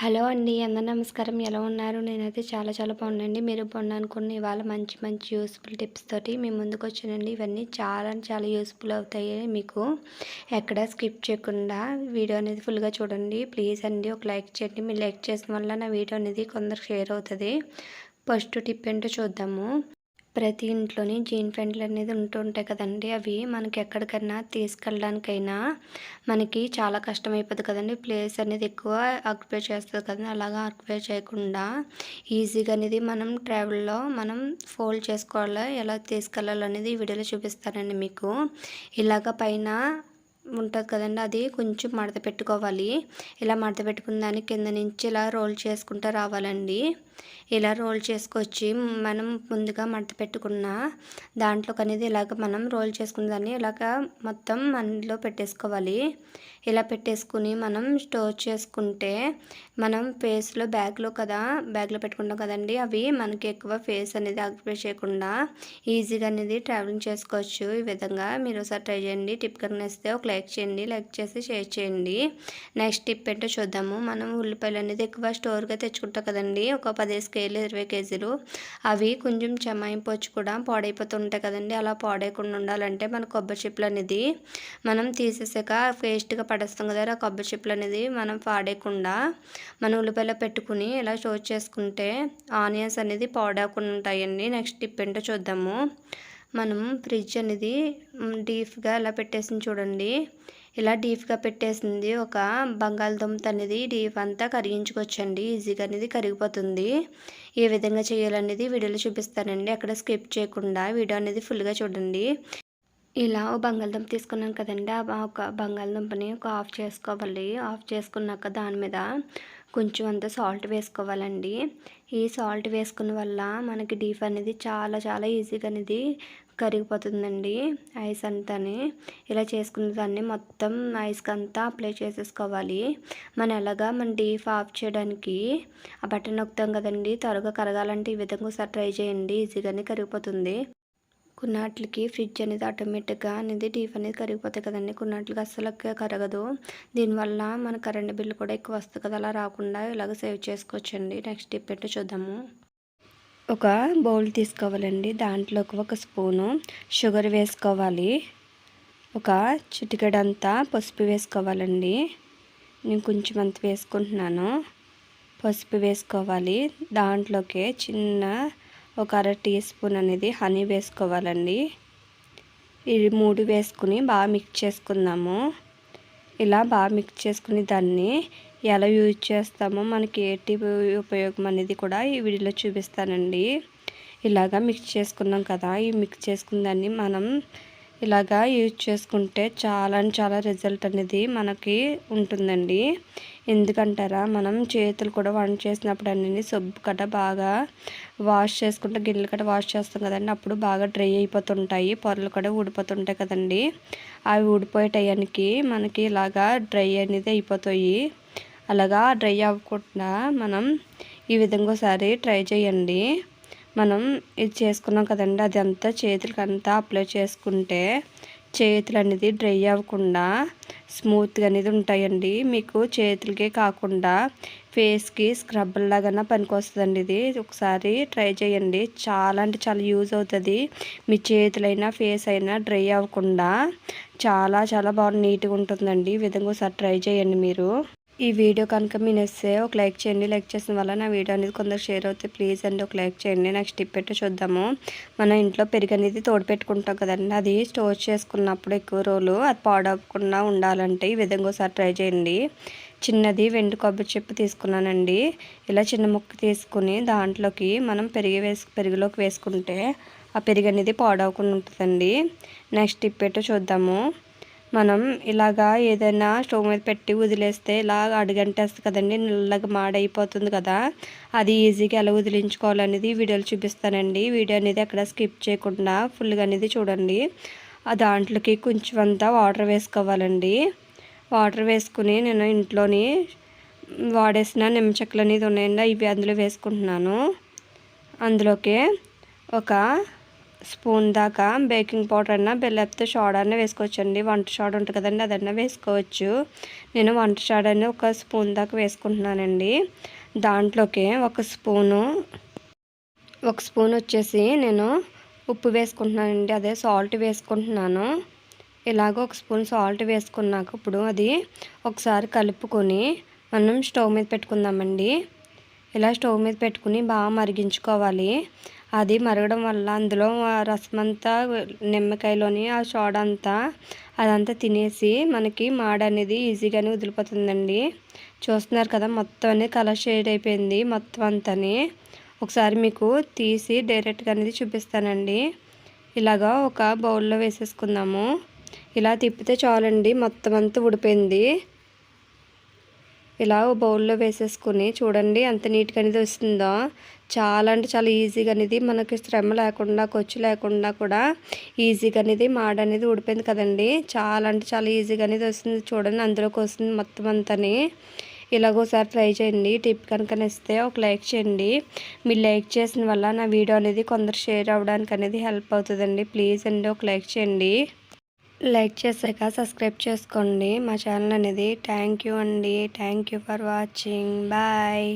Hello అండి అందరు నమస్కారం. ఎలా ఉన్నారు? నేనైతే చాలా చాలా బాగున్నాండి మీరు బాగున్నా ఇవాళ మంచి మంచి యూస్ఫుల్ టిప్స్ తోటి మేము ముందుకు వచ్చానండి. ఇవన్నీ చాలా చాలా యూస్ఫుల్ అవుతాయి. మీకు ఎక్కడ స్కిప్ చేయకుండా వీడియో అనేది ఫుల్గా చూడండి. ప్లీజ్ అండి ఒక లైక్ చేయండి. మీరు లైక్ చేసిన వల్ల నా వీడియో అనేది కొందరు షేర్ అవుతుంది. ఫస్ట్ టిప్ ఏంటో చూద్దాము. ప్రతి ఇంట్లోని జీన్ ప్యాంట్లు అనేది ఉంటుంటాయి కదండి. అవి మనకి ఎక్కడికైనా తీసుకెళ్ళడానికైనా మనకి చాలా కష్టమైపోతుంది కదండి. ప్లేస్ అనేది ఎక్కువ ఆక్యుపై చేస్తుంది కదండి. అలాగా ఆక్యుపై చేయకుండా ఈజీగా అనేది మనం ట్రావెల్లో మనం ఫోల్డ్ చేసుకోవాలి? ఎలా తీసుకెళ్ళాలనేది ఈ వీడియోలో చూపిస్తానండి మీకు. ఇలాగ పైన ఉంటుంది కదండి అది కొంచెం మడత పెట్టుకోవాలి. ఇలా మడత పెట్టుకున్న దాన్ని కింద నుంచి ఇలా రోల్ చేసుకుంటూ రావాలండి. ఇలా రోల్ చేసుకొచ్చి మనం ముందుగా మడత పెట్టుకున్న దాంట్లోకి అనేది ఇలాగ మనం రోల్ చేసుకున్న దాన్ని ఇలాగ మొత్తం మనలో పెట్టేసుకోవాలి. ఇలా పెట్టేసుకుని మనం స్టోర్ చేసుకుంటే మనం ఫేస్లో బ్యాగ్లో కదా బ్యాగ్లో పెట్టుకుంటాం కదండి అవి మనకి ఎక్కువ ఫేస్ అనేది ఆక్యుపై చేయకుండా ఈజీగా అనేది ట్రావెలింగ్ చేసుకోవచ్చు. ఈ విధంగా మీరు ఒకసారి ట్రై చేయండి. టిప్ కనుక ఇస్తే ఒక లైక్ చేయండి లైక్ చేసి షేర్ చేయండి. నెక్స్ట్ టిప్ ఏంటో చూద్దాము. మనం ఉల్లిపాయలు అనేది ఎక్కువ స్టోర్గా తెచ్చుకుంటాం కదండి. ఒక పదిహేను కేజీలు ఇరవై కేజీలు. అవి కొంచెం చెమాయింపొచ్చు కూడా పాడైపోతుంటాయి కదండి. అలా పాడైకుండా ఉండాలంటే మన కొబ్బరి చిప్పులు అనేది మనం తీసేసాక పేస్ట్గా పడేస్తాం కదా ఆ కొబ్బరి చిప్పులు అనేది మనం పాడేయకుండా మనం ఉల్లిపాయలు పెట్టుకుని ఇలా స్టోర్ చేసుకుంటే ఆనియన్స్ అనేది పాడవకుండా ఉంటాయండి. నెక్స్ట్ టిప్ ఏంటో చూద్దాము. మనం ఫ్రిడ్జ్ అనేది డీప్గా ఇలా పెట్టేసింది చూడండి. ఇలా డీప్గా పెట్టేసింది ఒక బంగాళదుంప అనేది డీప్ అంతా కరిగించుకోవచ్చండి. ఈజీగా అనేది కరిగిపోతుంది. ఏ విధంగా చేయాలనేది వీడియోలో చూపిస్తానండి. అక్కడ స్కిప్ చేయకుండా వీడియో అనేది ఫుల్గా చూడండి. ఇలా బంగాళదుంప తీసుకున్నాం కదండి. ఆ ఒక బంగాళదుంపని ఒక ఆఫ్ చేసుకోవాలి. ఆఫ్ చేసుకున్నాక దాని మీద కొంచెం అంత సాల్ట్ వేసుకోవాలండి. ఈ సాల్ట్ వేసుకున్న వల్ల మనకి డీప్ అనేది చాలా చాలా ఈజీగా అనేది కరిగిపోతుందండి ఐస్ అంతాని. ఇలా చేసుకున్న దాన్ని మొత్తం ఐస్కి అంతా అప్లై చేసేసుకోవాలి. మనం ఎలాగా మన డీప్ ఆఫ్ చేయడానికి ఆ బటన్ నొక్కుతాం కదండి. త్వరగా కరగాలంటే ఈ విధంగా ఒకసారి ట్రై చేయండి. ఈజీగానే కరిగిపోతుంది. కొన్నాట్లకి ఫ్రిడ్జ్ అనేది ఆటోమేటిక్గా అనేది టీఫ్ అనేది కరిగిపోతాయి కదండి. కొన్నాట్లకి అస్సలు కరగదు. దీనివల్ల మన కరెంట్ బిల్లు కూడా ఎక్కువ వస్తుంది కదా అలా రాకుండా ఇలాగ సేవ్ చేసుకోవచ్చండి. నెక్స్ట్ టిప్ ఏంటో చూద్దాము. ఒక బౌల్ తీసుకోవాలండి. దాంట్లోకి ఒక స్పూను షుగర్ వేసుకోవాలి. ఒక చిటికెడంతా పసుపు వేసుకోవాలండి. నేను కొంచెం అంత వేసుకుంటున్నాను. పసుపు వేసుకోవాలి. దాంట్లోకి చిన్న ఒక అర టీ స్పూన్ అనేది హనీ వేసుకోవాలండి. ఇది మూడు వేసుకుని బాగా మిక్స్ చేసుకుందాము. ఇలా బాగా మిక్స్ చేసుకుని దాన్ని ఎలా యూజ్ చేస్తామో మనకి ఏటి ఉపయోగం అనేది కూడా ఈ వీడియోలో చూపిస్తానండి. ఇలాగా మిక్స్ చేసుకున్నాం కదా ఈ మిక్స్ చేసుకున్న దాన్ని మనం ఇలాగా యూజ్ చేసుకుంటే చాలా చాలా రిజల్ట్ అనేది మనకి ఉంటుందండి. ఎందుకంటారా? మనం చేతులు కూడా వంట చేసినప్పుడు అన్నీ సబ్బు కట్ట బాగా వాష్ చేసుకుంటే గిన్నెలు కట్ట వాష్ చేస్తాం కదండి. అప్పుడు బాగా డ్రై అయిపోతుంటాయి. పొరలు కూడా ఊడిపోతుంటాయి కదండి. అవి ఊడిపోయే టయానికి మనకి ఇలాగా డ్రై అనేది అయిపోతాయి. అలాగా డ్రై అవ్వకుండా మనం ఈ విధంగా ఒకసారి ట్రై చేయండి. మనం ఇది చేసుకున్నాం కదండి అది అంతా చేతులకి అంతా అప్లై చేసుకుంటే చేతులు అనేది డ్రై అవ్వకుండా స్మూత్గా అనేది ఉంటాయండి. మీకు చేతులకే కాకుండా ఫేస్కి స్క్రబ్ పనికొస్తుందండి ఇది. ఒకసారి ట్రై చేయండి. చాలా అంటే చాలా యూజ్ అవుతుంది. మీ చేతులైనా ఫేస్ అయినా డ్రై అవ్వకుండా చాలా చాలా బాగా నీట్గా ఉంటుందండి. ఈ విధంగా ఒకసారి ట్రై చేయండి మీరు. ఈ వీడియో కనుక మీ నచ్చితే ఒక లైక్ చేయండి. లైక్ చేసిన వల్ల నా వీడియో అనేది కొందరు షేర్ అవుతుంది ప్లీజ్ అండి ఒక లైక్ చేయండి. నెక్స్ట్ టిప్ పెట్టి చూద్దాము. మన ఇంట్లో పెరుగు అనేది తోడు పెట్టుకుంటాం కదండి. అది స్టోర్ చేసుకున్నప్పుడు ఎక్కువ రోజులు అది పాడవకుండా ఉండాలంటే ఈ విధంగా ఒకసారి ట్రై చేయండి. చిన్నది వెండి కొబ్బరి చెప్పు తీసుకున్నానండి. ఇలా చిన్న ముక్క తీసుకుని దాంట్లోకి మనం పెరిగి వేసు పెరుగులోకి వేసుకుంటే ఆ పెరుగు అనేది పాడవకుండా ఉంటుందండి. నెక్స్ట్ టిప్ పెట్టి చూద్దాము. మనం ఇలాగా ఏదైనా స్టవ్ మీద పెట్టి వదిలేస్తే ఇలా అడుగంటేస్తుంది కదండి నల్లగా మాడైపోతుంది కదా. అది ఈజీగా ఎలా వదిలించుకోవాలనేది వీడియోలు చూపిస్తానండి. వీడియో అనేది అక్కడ స్కిప్ చేయకుండా ఫుల్గా అనేది చూడండి. దాంట్లోకి కొంచెం అంతా వాటర్ వేసుకోవాలండి. వాటర్ వేసుకుని నేను ఇంట్లోని వాడేసిన నిమ్మచెక్కలు అనేది ఉన్నాయండి ఇవి అందులో వేసుకుంటున్నాను. అందులోకి ఒక స్పూన్ దాకా బేకింగ్ పౌడర్ అన్న బెల్లప్తో షాడ్ అన్న వేసుకోవచ్చండి. వంట షాడ్ ఉంటుంది కదండి అదన్నా వేసుకోవచ్చు. నేను వంట సోడాని ఒక స్పూన్ దాకా వేసుకుంటున్నానండి. దాంట్లోకి ఒక స్పూను ఒక స్పూన్ వచ్చేసి నేను ఉప్పు వేసుకుంటున్నానండి. అదే సాల్ట్ వేసుకుంటున్నాను. ఇలాగ ఒక స్పూన్ సాల్ట్ వేసుకున్నాక ఇప్పుడు అది ఒకసారి కలుపుకొని మనం స్టవ్ మీద పెట్టుకుందామండి. ఇలా స్టవ్ మీద పెట్టుకుని బాగా మరిగించుకోవాలి. అది మరగడం వల్ల అందులో రసం అంతా నిమ్మకాయలోని ఆ సోడా అంతా అదంతా తినేసి మనకి మాడ అనేది ఈజీగానే వదిలిపోతుందండి. చూస్తున్నారు కదా మొత్తం అనేది కలర్ షేడ్ అయిపోయింది మొత్తం అంతని. ఒకసారి మీకు తీసి డైరెక్ట్గా అనేది చూపిస్తానండి. ఇలాగా ఒక బౌల్లో వేసేసుకుందాము. ఇలా తిప్పితే చాలండి మొత్తం అంతా ఉడిపోయింది ఇలా బౌల్లో వేసేసుకుని చూడండి ఎంత నీట్గా అనేది వస్తుందో. చాలా అంటే చాలా ఈజీగా అనేది మనకి శ్రమ లేకుండా ఖర్చు లేకుండా కూడా ఈజీగా అనేది మాడ అనేది ఉడిపోయింది కదండి. చాలా అంటే చాలా ఈజీగా అనేది వస్తుంది చూడండి అందులోకి వస్తుంది మొత్తం అంతని. ఇలాగోసారి ట్రై చేయండి. టిప్ కనుక ఇస్తే ఒక లైక్ చేయండి. మీరు లైక్ చేసిన వల్ల నా వీడియో అనేది కొందరు షేర్ అవ్వడానికి అనేది హెల్ప్ అవుతుందండి. ప్లీజ్ అండి ఒక లైక్ చేయండి. లైక్ చేశాక సబ్స్క్రైబ్ చేసుకోండి. మా ఛానల్ అనేది థ్యాంక్ యూ అండి. Thank you for watching. Bye.